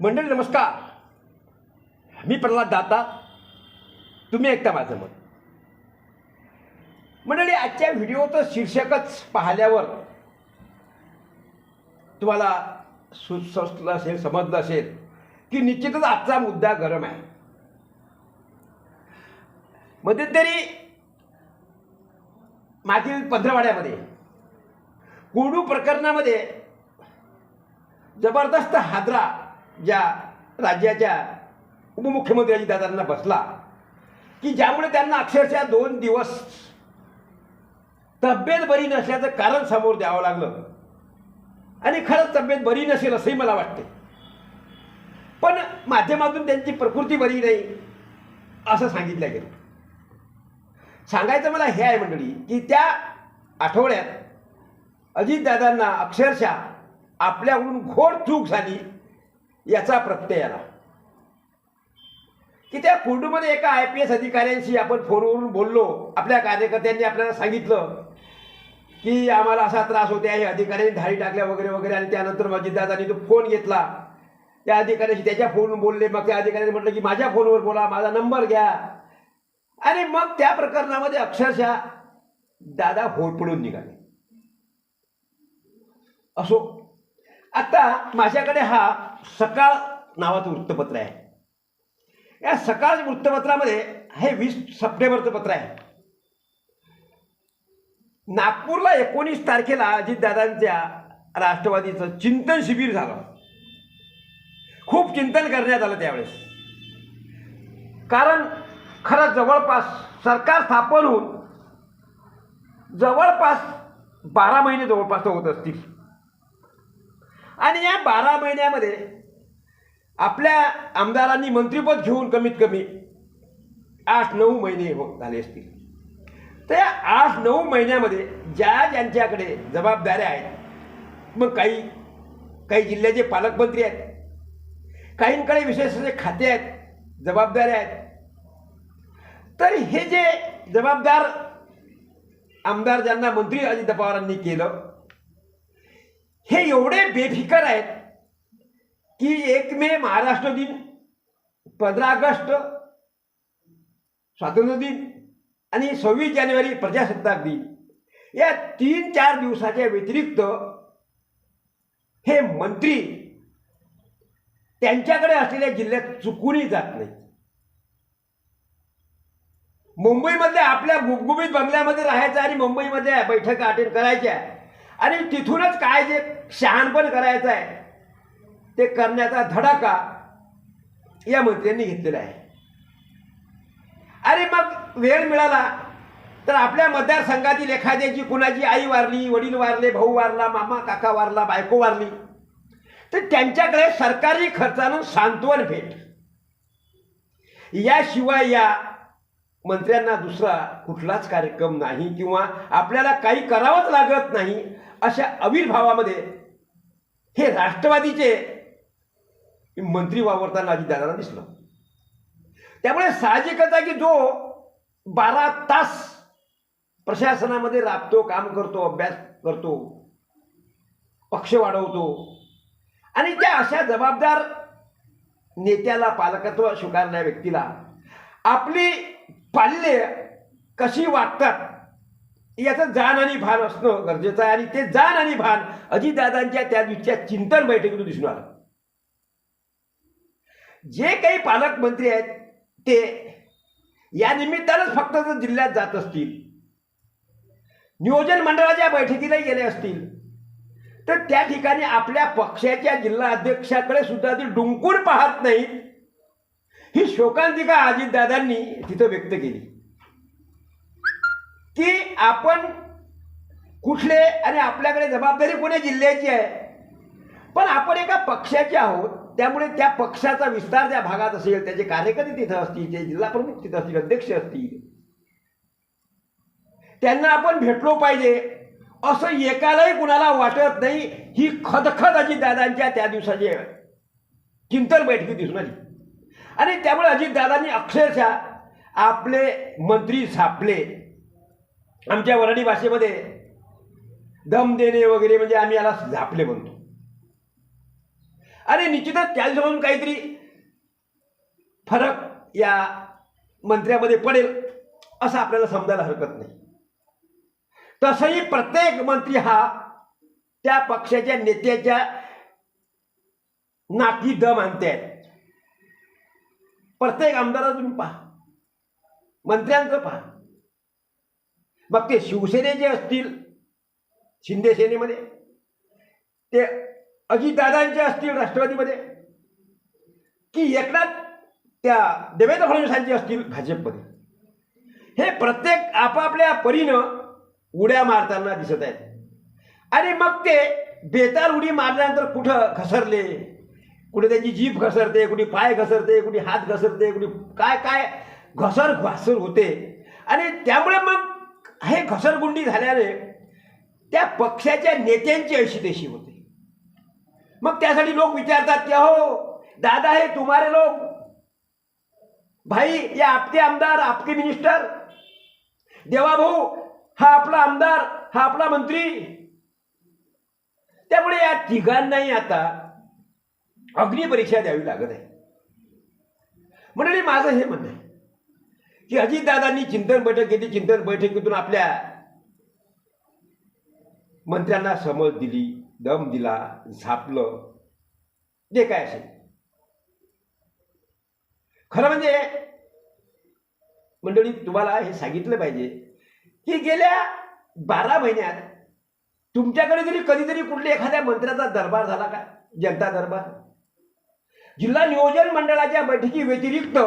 मंडळी नमस्कार. मी प्रल्हाद दाता. तुम्ही ऐकता माझं मत मंडळी आजच्या व्हिडिओचं शीर्षकच पाहिल्यावर तुम्हाला सुचलं असेल समजलं असेल की निश्चितच आजचा मुद्दा गरम आहे. मध्यंतरी मागील पंधरवाड्यामध्ये कोडू प्रकरणामध्ये जबरदस्त हादरा ज्या राज्याच्या उपमुख्यमंत्री अजितदादांना बसला की ज्यामुळे त्यांना अक्षरशः दोन दिवस तब्येत बरी नसल्याचं कारण समोर द्यावं लागलं. आणि खरंच तब्येत बरी नसेल असंही मला वाटते पण माध्यमातून त्यांची प्रकृती बरी नाही असं सांगितलं गेलं. सांगायचं मला हे आहे मंडळी की त्या आठवड्यात अजितदादांना अक्षरशः आपल्याकडून घोर चूक झाली. याचा प्रत्यय आला. की त्या कुर्डूमध्ये एका आय पी एस अधिकाऱ्यांशी आपण फोनवरून बोललो आपल्या कार्यकर्त्यांनी आपल्याला सांगितलं की आम्हाला असा त्रास होते आहे अधिकाऱ्यांनी धाडी टाकल्या वगैरे वगैरे आणि त्यानंतर अजितदादांनी तो फोन घेतला. त्या अधिकाऱ्याशी त्याच्या फोनवरून बोलले मग त्या अधिकाऱ्याने म्हटलं की माझ्या फोनवर बोला माझा नंबर घ्या. आणि मग त्या प्रकरणामध्ये अक्षरशः दादा होरपडून निघाले. असो. आता माझ्याकडे हा सकाळ नावाचं वृत्तपत्र आहे. या सकाळ वृत्तपत्रामध्ये हे वीस सप्टेंबरचं पत्र आहे. नागपूरला एकोणीस तारखेला अजितदादांच्या राष्ट्रवादीचं चिंतन शिबिर झालं. खूप चिंतन करण्यात आलं त्यावेळेस. कारण खरं जवळपास सरकार स्थापन होऊन जवळपास बारा महिने जवळपास होत असतील. आणि या बारा महिन्यामध्ये आपल्या आमदारांनी मंत्रिपद घेऊन कमीत कमी आठ नऊ महिने हो झाले असतील. तर या आठ नऊ महिन्यामध्ये ज्या ज्यांच्याकडे जबाबदाऱ्या आहेत मग काही काही जिल्ह्याचे पालकमंत्री आहेत काहींकडे विशेष असे खाते आहेत जबाबदाऱ्या आहेत. तर हे जे जबाबदार आमदार ज्यांना मंत्री अजित पवारांनी केलं हे एवढे बेफिकर आहेत की एक मे महाराष्ट्र दिन पंधरा ऑगस्ट स्वातंत्र्य दिन आणि सव्वीस जानेवारी प्रजासत्ताक दिन. या तीन चार दिवसाच्या व्यतिरिक्त हे मंत्री त्यांच्याकडे असलेल्या जिल्ह्यात चुकूनही जात नाही मुंबईमधल्या आपल्या गुबगुबीत बंगल्यामध्ये राहायचं आणि मुंबईमध्ये बैठका अटेंड करायच्या आणि तिथूनच काय जे शहाणपण करायचं आहे ते करण्याचा धडाका या मंत्र्यांनी घेतलेला आहे. अरे मग वेळ मिळाला तर आपल्या मतदारसंघातील एखाद्याची कुणाची आई वारली वडील वारले भाऊ वारला मामा काका वारला बायको वारली तर त्यांच्याकडे सरकारी खर्चानं सांत्वन भेट. याशिवाय या मंत्र्यांना दुसरा कुठलाच कार्यक्रम नाही किंवा आपल्याला काही करावंच लागत नाही अशा आविर्भावामध्ये हे राष्ट्रवादीचे मंत्री वावरताना अजितदादांना दिसलं. त्यामुळे साहजिकच आहे की जो बारा तास प्रशासनामध्ये राबतो काम करतो अभ्यास करतो पक्ष वाढवतो आणि त्या अशा जबाबदार नेत्याला पालकत्व स्वीकारणाऱ्या व्यक्तीला आपली पाल्य कशी वागतात याचं जाण आणि भान असणं गरजेचं आहे. आणि ते जाण आणि भान अजितदादांच्या त्या दिवशीच्या चिंतन बैठकीतून दिसून आलं. जे काही पालकमंत्री आहेत ते या निमित्तानंच फक्त जर जिल्ह्यात जात असतील नियोजन मंडळाच्या बैठकीला गेले असतील तर त्या ठिकाणी आपल्या पक्षाच्या जिल्हा अध्यक्षाकडे सुद्धा ते डुंकून पाहत नाहीत. ही शोकांतिका अजितदादांनी तिथं व्यक्त केली. की आपण कुठले आणि आपल्याकडे जबाबदारी पुणे जिल्ह्याची आहे? पण आपण एका पक्षाचे आहोत त्यामुळे त्या पक्षाचा विस्तार त्या भागात असेल त्याचे कार्यकर्ते तिथं असतील ते जिल्हा प्रमुख तिथं असतील अध्यक्ष असतील. त्यांना आपण भेटलो पाहिजे. असं एकालाही कुणाला वाटत नाही ही खदखद अजितदादांच्या त्या दिवसाची चिंतन बैठकी दिसून आली. आणि त्यामुळे अजितदादांनी अक्षरशः आपले मंत्री सापले. आमच्या वराडी भाषेमध्ये दम देणे वगैरे म्हणजे आम्ही याला झापले म्हणतो. आणि निश्चितच त्याच्यामधून काहीतरी फरक या मंत्र्यामध्ये पडेल असं आपल्याला समजायला हरकत नाही. तसंही प्रत्येक मंत्री हा त्या पक्षाच्या नेत्याच्या नाकी दम आणतायत. प्रत्येक आमदाराला तुम्ही पहा. मंत्र्यांचं पहा. मग ते शिवसेनेचे असतील शिंदे सेनेमध्ये ते अजितदादांचे असतील राष्ट्रवादीमध्ये की एकनाथ त्या देवेंद्र फडणवीसांचे असतील भाजपमध्ये. हे प्रत्येक आपापल्या परीनं उड्या मारताना दिसत आहेत. आणि मग ते बेताल उडी मारल्यानंतर कुठं घसरले? कुठे त्यांची जीभ घसरते कुठे पाय घसरते कुठे हात घसरते कुठे काय काय घसर घसर होते. आणि त्यामुळे मग हे घसरगुंडी झाल्याने त्या पक्षाच्या नेत्यांची अशी तशी होते. मग त्यासाठी लोक विचारतात की हो दादा हे तुम्हारे लोक? भाई या आपके आमदार आपके मिनिस्टर देवाभाऊ हा आपला आमदार हा आपला मंत्री? त्यामुळे या तिघांनाही आता अग्निपरीक्षा द्यावी लागत आहे. मंडळी माझं हे म्हणणं आहे की अजितदादांनी चिंतन बैठक घेतली. चिंतन बैठकीतून आपल्या मंत्र्यांना समज दिली दम दिला झापलं. जे काय असेल. खरं म्हणजे मंडळी तुम्हाला हे सांगितलं पाहिजे की गेल्या बारा महिन्यात तुमच्याकडे जरी कधीतरी कुठल्या एखाद्या मंत्र्याचा दरबार झाला का? जनता दरबार? जिल्हा नियोजन मंडळाच्या बैठकी व्यतिरिक्त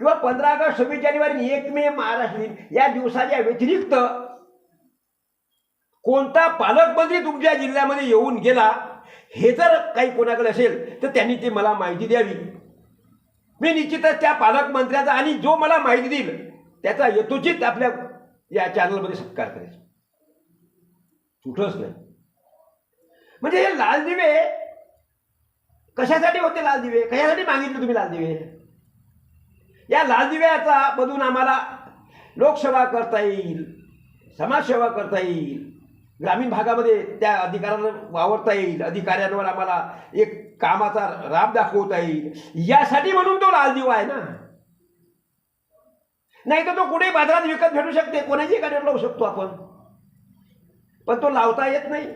किंवा पंधरा ऑगस्ट सव्वीस जानेवारी एक मे महाराष्ट्र दिन या दिवसाच्या व्यतिरिक्त कोणता पालकमंत्री तुमच्या जिल्ह्यामध्ये येऊन गेला हे जर काही कोणाकडे असेल तर त्यांनी ते मला माहिती द्यावी. मी निश्चितच त्या पालकमंत्र्याचा आणि जो मला माहिती देईल त्याचा यथोचित आपल्या या चॅनलमध्ये सत्कार करेल कुठंच नाही. म्हणजे हे लाल दिवे कशासाठी होते लाल दिवे? कशासाठी मागितले तुम्ही लाल दिवे? या लाल दिव्याचा मधून आम्हाला लोकसेवा करता येईल समाजसेवा करता येईल ग्रामीण भागामध्ये त्या अधिकाऱ्यांना वावरता येईल अधिकाऱ्यांवर आम्हाला एक कामाचा राब दाखवता येईल. यासाठी म्हणून तो लाल दिवा आहे ना. नाही तर तो कुठेही बाजारात विकत भेटू शकते कोणाची गाडीवर लावू शकतो आपण. पण तो लावता येत नाही.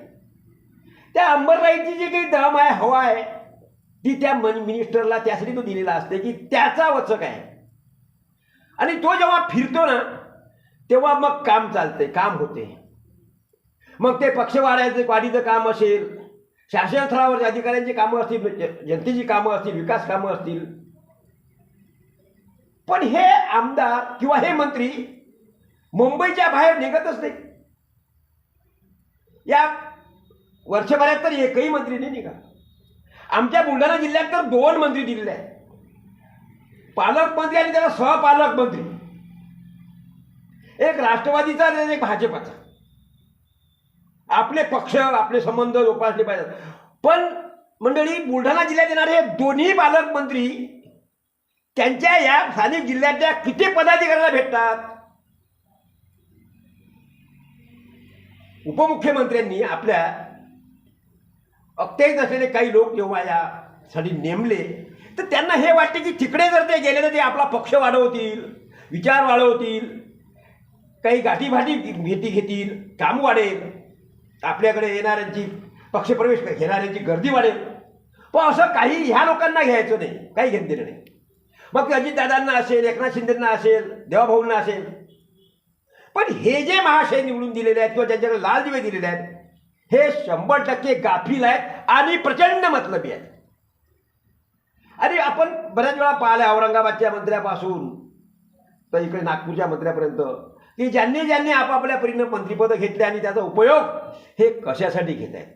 त्या अंबरराईची जी काही दम आहे हवा आहे ती त्या मन मिनिस्टरला त्यासाठी तो दिलेला असते की त्याचा वचक आहे. आणि तो जेव्हा फिरतो ना तेव्हा मग काम चालते काम होते. मग ते पक्ष वाढायचं वाढीचं काम असेल शासन स्तरावर अधिकाऱ्यांची कामं असतील जनतेची कामं असतील विकास कामं असतील. पण हे आमदार किंवा हे मंत्री मुंबईच्या बाहेर निघतच नाही. या वर्षभरात तर एकही मंत्री नाही निघा आमच्या बुलढाणा जिल्ह्यात तर दोन मंत्री दिलेले आहेत. पालकमंत्री आणि त्याला सहपालकमंत्री. एक राष्ट्रवादीचा आणि एक भाजपाचा. आपले पक्ष आपले संबंध जोपासले पाहिजेत. पण मंडळी बुलढाणा जिल्ह्यात येणारे दोन्ही पालकमंत्री त्यांच्या या स्थानिक जिल्ह्यातल्या किती पदाधिकाऱ्यांना भेटतात? उपमुख्यमंत्र्यांनी आपल्या अखत्यारीत असलेले काही लोक जेव्हा यासाठी नेमले तर त्यांना हे वाटते की तिकडे जर ते गेले तर ते आपला पक्ष वाढवतील विचार वाढवतील काही गाठीभाटी घेती घेतील काम वाढेल. आपल्याकडे येणाऱ्यांची पक्षप्रवेश घेणाऱ्यांची गर्दी वाढेल. पण असं काही ह्या लोकांना घ्यायचं नाही काही घेत दिलं नाही. मग अजितदादांना असेल एकनाथ शिंदेंना असेल देवाभाऊंना असेल. पण हे जे महाशय निवडून दिलेले आहेत किंवा ज्यांच्याकडे लाल दिवे दिलेले आहेत हे शंभर टक्के गाफील आहेत आणि प्रचंड मतलबी आहेत. आणि आपण बऱ्याच वेळा पाहिलं औरंगाबादच्या मंत्र्यापासून तर इकडे नागपूरच्या मंत्र्यापर्यंत की ज्यांनी ज्यांनी आपापल्या परीनं मंत्रिपदं घेतले आणि त्याचा उपयोग हे कशासाठी घेत आहेत?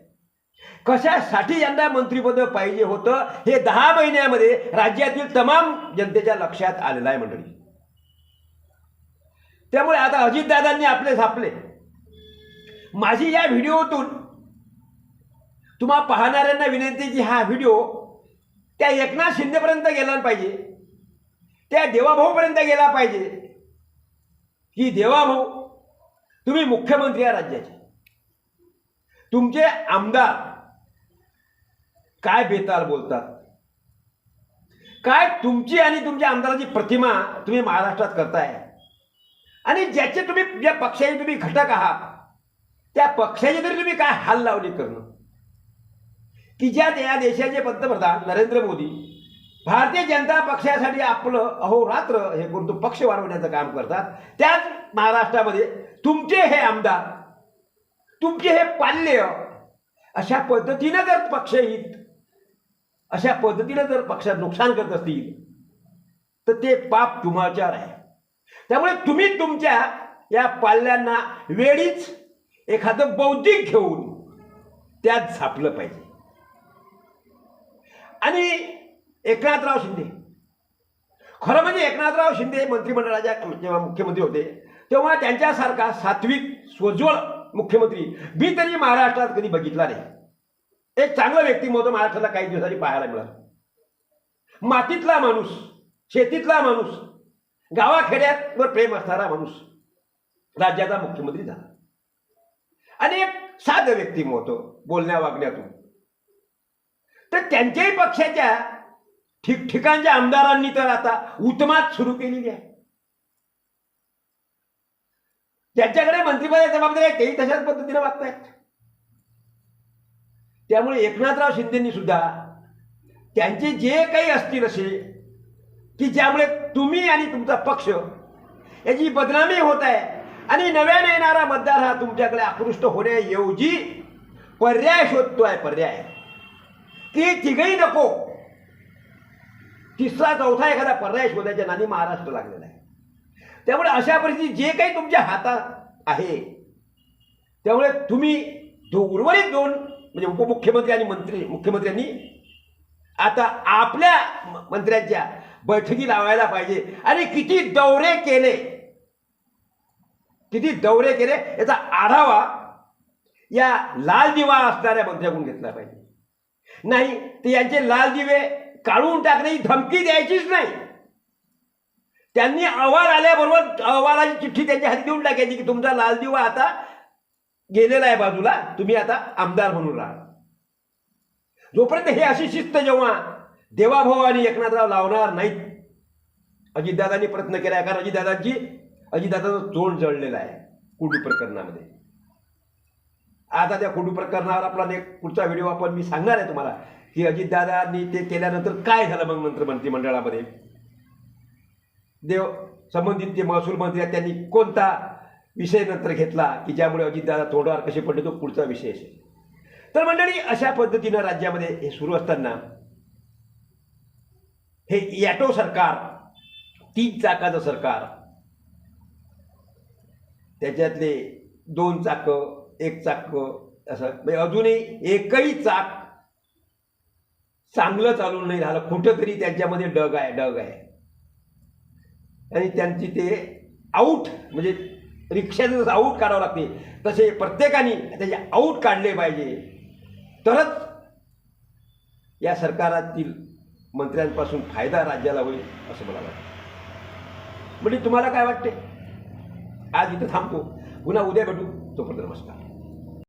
कशासाठी यांना मंत्रिपद पाहिजे होतं? हे दहा महिन्यामध्ये राज्यातील तमाम जनतेच्या लक्षात आलेलं आहे मंडळी. त्यामुळे आता अजितदादांनी आपले झापले माझी या व्हिडिओतून तुम्हा पाहणाऱ्यांना विनंती की हा व्हिडिओ त्या एकनाथ शिंदेपर्यंत गेला पाहिजे. त्या देवाभाऊपर्यंत गेला पाहिजे. की देवाभाऊ तुम्ही मुख्यमंत्री या राज्याचे. तुमचे आमदार काय बेताल बोलतात? काय तुमची आणि तुमच्या आमदाराची प्रतिमा तुम्ही महाराष्ट्रात करताय? आणि ज्याचे तुम्ही ज्या पक्षाचे तुम्ही घटक आहात त्या पक्षाचे तरी तुम्ही काय हाल लावली करणं? की ज्यात या देशाचे पंतप्रधान नरेंद्र मोदी भारतीय जनता पक्षासाठी आपलं अहोरात्र हे कोणतं पक्ष वाढवण्याचं काम करतात. त्याच महाराष्ट्रामध्ये तुमचे हे आमदार तुमचे हे पाल्य अशा पद्धतीनं जर पक्षहित अशा पद्धतीनं जर पक्षात नुकसान करत असतील तर ते पाप तुमाचार आहे. त्यामुळे तुम्ही तुमच्या या पाल्यांना वेळीच एखादं बौद्धिक घेऊन त्यात झापलं पाहिजे. आणि एकनाथराव शिंदे. खरं म्हणजे एकनाथराव शिंदे मंत्रिमंडळाच्या म्हणजे जेव्हा मुख्यमंत्री होते तेव्हा त्यांच्यासारखा सात्विक स्वज्वळ मुख्यमंत्री मी तरी महाराष्ट्रात कधी बघितला नाही. एक चांगलं व्यक्तिमत्व महाराष्ट्राला काही दिवसांनी पाहायला मिळालं. मातीतला माणूस शेतीतला माणूस गावाखेड्यावर प्रेम असणारा माणूस राज्याचा मुख्यमंत्री झाला. आणि एक साधं व्यक्तिमत्व बोलण्या वागण्यातून तर त्यांच्याही पक्षाच्या ठिकठिकाणच्या आमदारांनी तर आता उत्मात सुरू केलेली आहे. ज्यांच्याकडे मंत्रिपदाची जबाबदारी आहे तेही तशाच पद्धतीने वागतायत. त्यामुळे एकनाथराव शिंदेनी सुद्धा त्यांचे जे काही असतील असे की ज्यामुळे तुम्ही आणि तुमचा पक्ष याची बदनामी होत आहे आणि नव्याने येणारा मतदार हा तुमच्याकडे आकृष्ट होण्याऐवजी पर्याय शोधतोय पर्याय. ती तिघही नको. तिसरा चौथा एखादा पर्याय शोधायच्या नादी महाराष्ट्र लागलेला आहे. त्यामुळे अशा परिस्थितीत जे काही तुमच्या हातात आहे त्यामुळे तुम्ही दो उर्वरित दोन म्हणजे उपमुख्यमंत्री आणि मंत्री मुख्यमंत्र्यांनी आता आपल्या म- मंत्र्यांच्या बैठकी लावायला पाहिजे. आणि किती दौरे केले किती दौरे केले याचा आढावा या लाल दिवा असणाऱ्या मंत्र्याकडून घेतला पाहिजे. नाही ते यांचे लाल दिवे काढून टाकण्याची धमकी द्यायचीच नाही. त्यांनी अहवाल आल्याबरोबर अहवालाची चिठ्ठी त्यांच्या हाती देऊन टाकायची की तुमचा लाल दिवा आता गेलेला आहे बाजूला तुम्ही आता आमदार म्हणून राहा. जोपर्यंत हे अशी शिस्त जेव्हा देवाभावानी आणि एकनाथराव लावणार नाहीत अजितदादांनी प्रयत्न केला आहे कारण अजितदादांची अजितदादाचं तोंड जळलेलं आहे कुडू प्रकरणामध्ये. आता त्या कुडू प्रकरणावर आपला एक पुढचा व्हिडिओ आपण मी सांगणार आहे तुम्हाला. की अजितदादांनी ते केल्यानंतर काय झालं मग नंतर मंत्रिमंडळामध्ये? देव संबंधित जे महसूल मंत्री आहेत त्यांनी कोणता विषय नंतर घेतला की ज्यामुळे अजितदादा तोंडावर कसे पडले तो पुढचा विषय असेल तर मंडळी अशा पद्धतीनं राज्यामध्ये हे सुरू असताना हे याटो सरकार तीन चाकाचं सरकार त्याच्यातले दोन चाकं एक चाक हो. असं. म्हणजे अजूनही एकही चाक चांगलं चालून नाही राहिलं कुठं तरी त्यांच्यामध्ये डग आहे डग आहे. आणि त्यांची ते आऊट म्हणजे रिक्षाचं जसं आऊट काढावं लागते तसे प्रत्येकाने त्याचे आऊट काढले पाहिजे. तरच या सरकारातील मंत्र्यांपासून फायदा राज्याला होईल असं मला वाटतं. म्हणजे तुम्हाला काय वाटते आज इथं थांबतो. पुन्हा उद्या भेटू. तोपर्यंत नमस्कार.